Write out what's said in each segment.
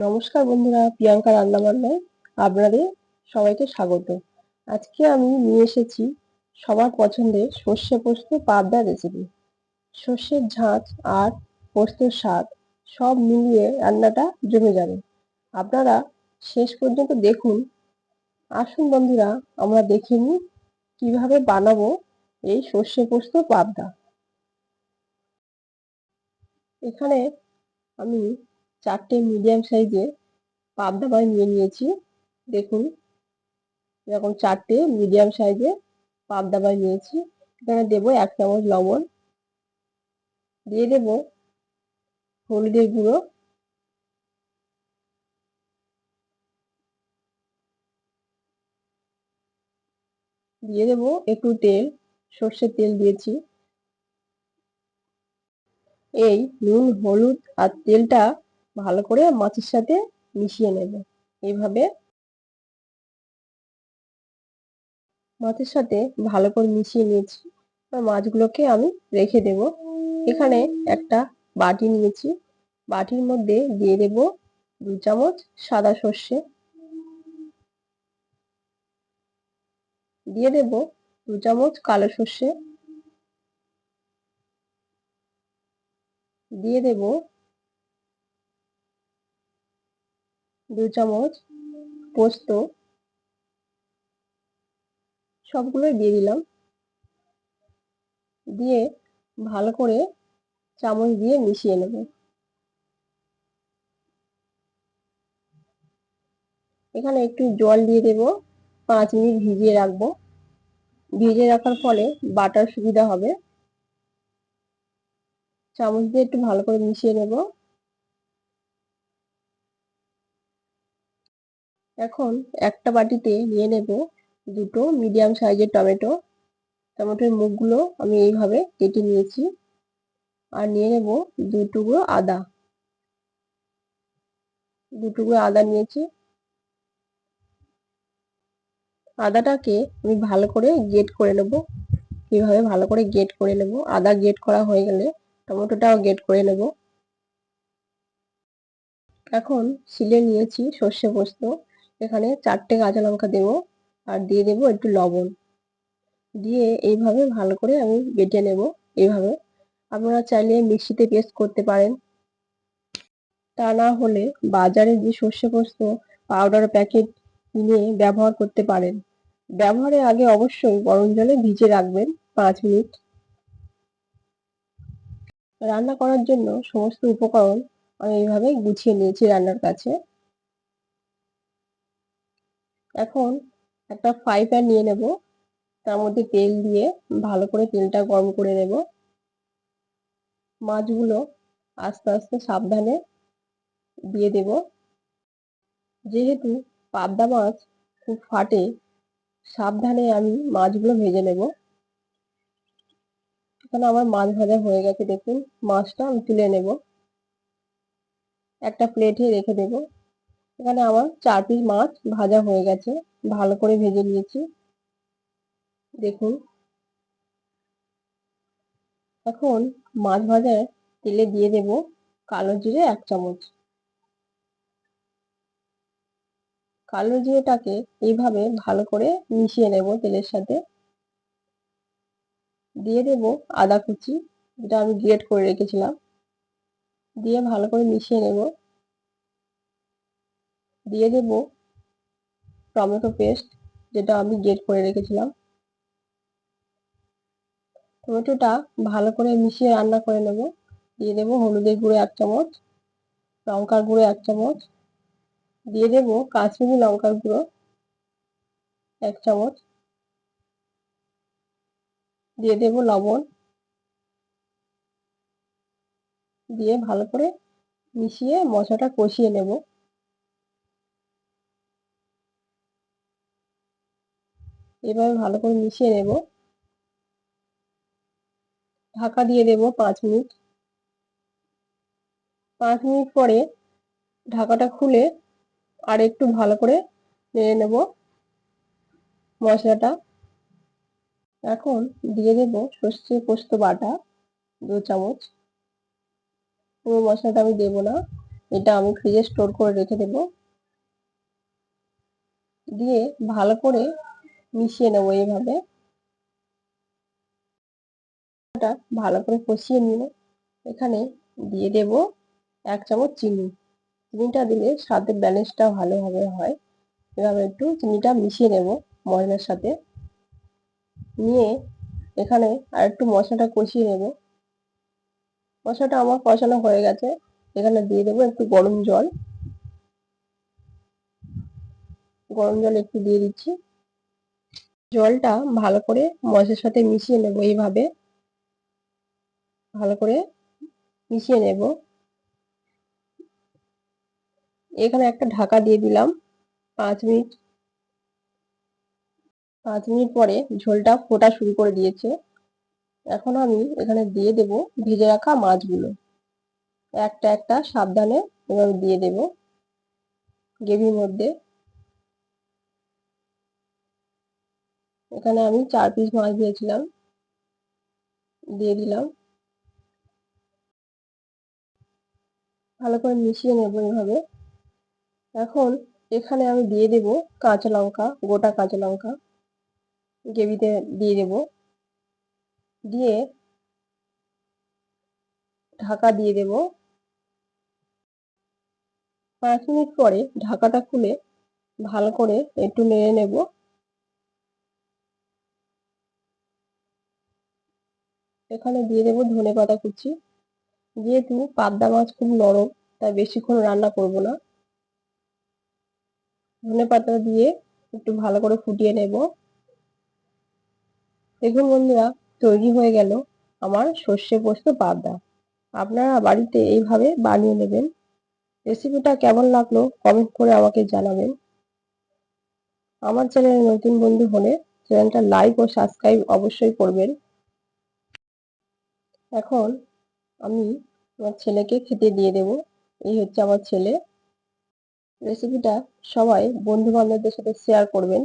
নমস্কার বন্ধুরা, প্রিয়াঙ্কা রান্নাবান্নায় আপনাদের সবাইকে স্বাগত। আজকে আমি নিয়ে এসেছি সবার পছন্দের সর্ষে পোস্ত পাবদা রেসিপি সর্ষের ঝাঁচ আর পোস্তর স্বাদ সব মিলিয়ে রান্নাটা জমে যাবে। আপনারা শেষ পর্যন্ত দেখুন। আসুন বন্ধুরা, আমরা দেখে নিই কীভাবে বানাবো এই সর্ষে পোস্ত পাবদা। এখানে আমি চারটে মিডিয়াম সাইজের পাবদা মাছ নিয়ে নিয়েছি। দেখুন, এরকম চারটে মিডিয়াম সাইজের পাবদা মাছ নিয়েছি। এখানে দেবো এক চামচ লবণ। দিয়ে দেব হলুদের গুঁড়ো। দিয়ে দেবো একটু তেল, সর্ষের তেল দিয়েছি। এই নুন, হলুদ আর তেলটা ভালো করে মাছের সাথে মিশিয়ে নেব। এইভাবে মাছের সাথে ভালো করে মিশিয়ে নিয়েছি। মাছগুলোকে আমি রেখে দেব। এখানে একটা বাটি নিয়েছি। বাটির মধ্যে দিয়ে দেব দু চামচ সাদা সর্ষে। দিয়ে দেব দু চামচ কালো সর্ষে। দিয়ে দেব দু চামচ পোস্ত, সবগুলোই দিয়ে দিলাম। দিয়ে ভালো করে চামচ দিয়ে মিশিয়ে নেব। এখানে একটু জল দিয়ে দেব, পাঁচ মিনিট ভিজিয়ে রাখব। ভিজিয়ে রাখার ফলে বাটার সুবিধা হবে। চামচ দিয়ে একটু ভালো করে মিশিয়ে নেব। এখন একটা বাটিতে নিয়ে নেব দুটো মিডিয়াম সাইজের টমেটো। টমেটোর মুখগুলো আমি এইভাবে কেটে নিয়েছি। আর নিয়ে নেব দু আদা। দু আদা নিয়েছি। আদাটাকে আমি ভালো করে গেট করে নেব। এইভাবে ভালো করে গেট করে নেব? আদা গেট করা হয়ে গেলে টমেটোটাও গেট করে নেব। এখন শিলে নিয়েছি সর্ষে পোস্ত। এখানে চারটে কাঁচা লঙ্কা দেবো আর দিয়ে দেবো একটু লবণ। দিয়ে এইভাবে ভালো করে আমি বেটে নেব এইভাবে। আপনারা চাইলে মিক্সিতে পেস্ট করতে পারেন। তা না হলে বাজারে যে সর্ষে পোস্ত, পাউডার প্যাকেট কিনে ব্যবহার করতে পারেন। ব্যবহারের আগে অবশ্যই গরম জলে ভিজে রাখবেন পাঁচ মিনিট। রান্না করার জন্য সমস্ত উপকরণ আমি এইভাবে গুছিয়ে নিয়েছি রান্নার কাছে। এখন একটা ফ্রাই প্যান নিয়ে নেব। তার মধ্যে তেল দিয়ে ভালো করে তেলটা গরম করে নেব। মাছগুলো আস্তে আস্তে সাবধানে দিয়ে দেব। যেহেতু পাবদা মাছ খুব ফাটে, সাবধানে আমি মাছগুলো ভেজে নেব। এখানে আমার মাছ ভাজা হয়ে গেছে, দেখুন। মাছটা আমি তুলে নেব। একটা প্লেটে রেখে দেব। এখানে আমার চার পিস মাছ ভাজা হয়ে গেছে। ভালো করে ভেজে নিয়েছি। দেখুন। এখন মাছ ভাজার তেলে দিয়ে দেব কালো জিরে এক চামচ। কালো জিরেটাকে এইভাবে ভালো করে মিশিয়ে নেব তেলের সাথে। দিয়ে দেব আদা কুচি, যেটা আমি গ্রেট করে রেখেছিলাম। দিয়ে ভালো করে মিশিয়ে নেব। দিয়ে দেব টমেটো পেস্ট যেটা আমি গ্রেট করে রেখেছিলাম। টমেটোটা ভালো করে মিশিয়ে রান্না করে নেব। দিয়ে দেব হলুদের গুঁড়ো এক চামচ, লঙ্কার গুঁড়ো এক চামচ। দিয়ে দেব কাশ্মীরি লঙ্কার গুঁড়ো এক চামচ। দিয়ে দেব লবণ। দিয়ে ভালো করে মিশিয়ে মশলাটা কষিয়ে নেব। এভাবে ভালো করে মিশিয়ে নেব। ঢাকা দিয়ে দেব পাঁচ মিনিট। পাঁচ মিনিট পরে ঢাকাটা খুলে আর একটু ভালো করে নেড়ে নেব মশলাটা। এখন দিয়ে দেব সর্ষে পোস্ত বাটা দু চামচ। পুরো মশলাটা আমি দেবো না, এটা আমি ফ্রিজে স্টোর করে রেখে দেব। দিয়ে ভালো করে মিশিয়ে নেব এইভাবে। ভালো করে কষিয়ে নিয়ে এখানে দিয়ে দেব এক চামচ চিনি। চিনিটা দিলে স্বাদের ব্যালেন্সটা ভালোভাবে হয়। এভাবে একটু চিনিটা মিশিয়ে নেব মশলার সাথে। নিয়ে এখানে আর একটু মশলাটা কষিয়ে নেব। মশলাটা আমার কষানো হয়ে গেছে। এখানে দিয়ে দেবো একটু গরম জল। গরম জল একটু দিয়ে দিচ্ছি। জলটা ভালো করে মশলার সাথে মিশিয়ে নেব এইভাবে। ভালো করে মিশিয়ে নেব। এখানে একটা ঢাকা দিয়ে দিলাম। পাঁচ মিনিট পাঁচ মিনিট পরে ঝোলটা ফোটা শুরু করে দিয়েছে। এখন আমি এখানে দিয়ে দেব ভেজে রাখা মাছগুলো। একটা একটা সাবধানে এভাবে দিয়ে দেব। গ্রেভির মধ্যে এখানে আমি চার পিস মাছ দিয়েছিলাম। দিয়ে দিলাম। ভালো করে মিশিয়ে নেব এভাবে এখন এখানে আমি দিয়ে দেব কাঁচা লঙ্কা, গোটা কাঁচা লঙ্কা। গ্রেভিতে দিয়ে দেব। দিয়ে ঢাকা দিয়ে দেব। পাঁচ মিনিট পরে ঢাকাটা খুলে ভালো করে একটু নেড়ে নেব। এখানে দিয়ে দেবো ধনে পাতা কুচি। যেহেতু পাবদা মাছ খুব নরম, তাই বেশিক্ষণ রান্না করব না। ধনে পাতা দিয়ে একটু ভালো করে ফুটিয়ে নেব। দেখুন বন্ধুরা, তৈরি হয়ে গেল আমার সর্ষে পোস্ত পাবদা। আপনারা বাড়িতে এইভাবে বানিয়ে নেবেন। রেসিপিটা কেমন লাগল কমেন্ট করে আমাকে জানাবেন। আমার চ্যানেলে নতুন বন্ধু হলে চ্যানেলটা লাইক ও সাবস্ক্রাইব অবশ্যই করবেন। এখন আমি আমার ছেলেকে খেতে দিয়ে দেব। এই হচ্ছে আমার ছেলে। রেসিপিটা সবাই বন্ধু বান্ধবদের সাথে শেয়ার করবেন।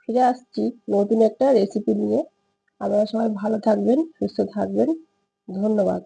ফিরে আসছি নতুন একটা রেসিপি নিয়ে। আপনারা সবাই ভালো থাকবেন, সুস্থ থাকবেন। ধন্যবাদ।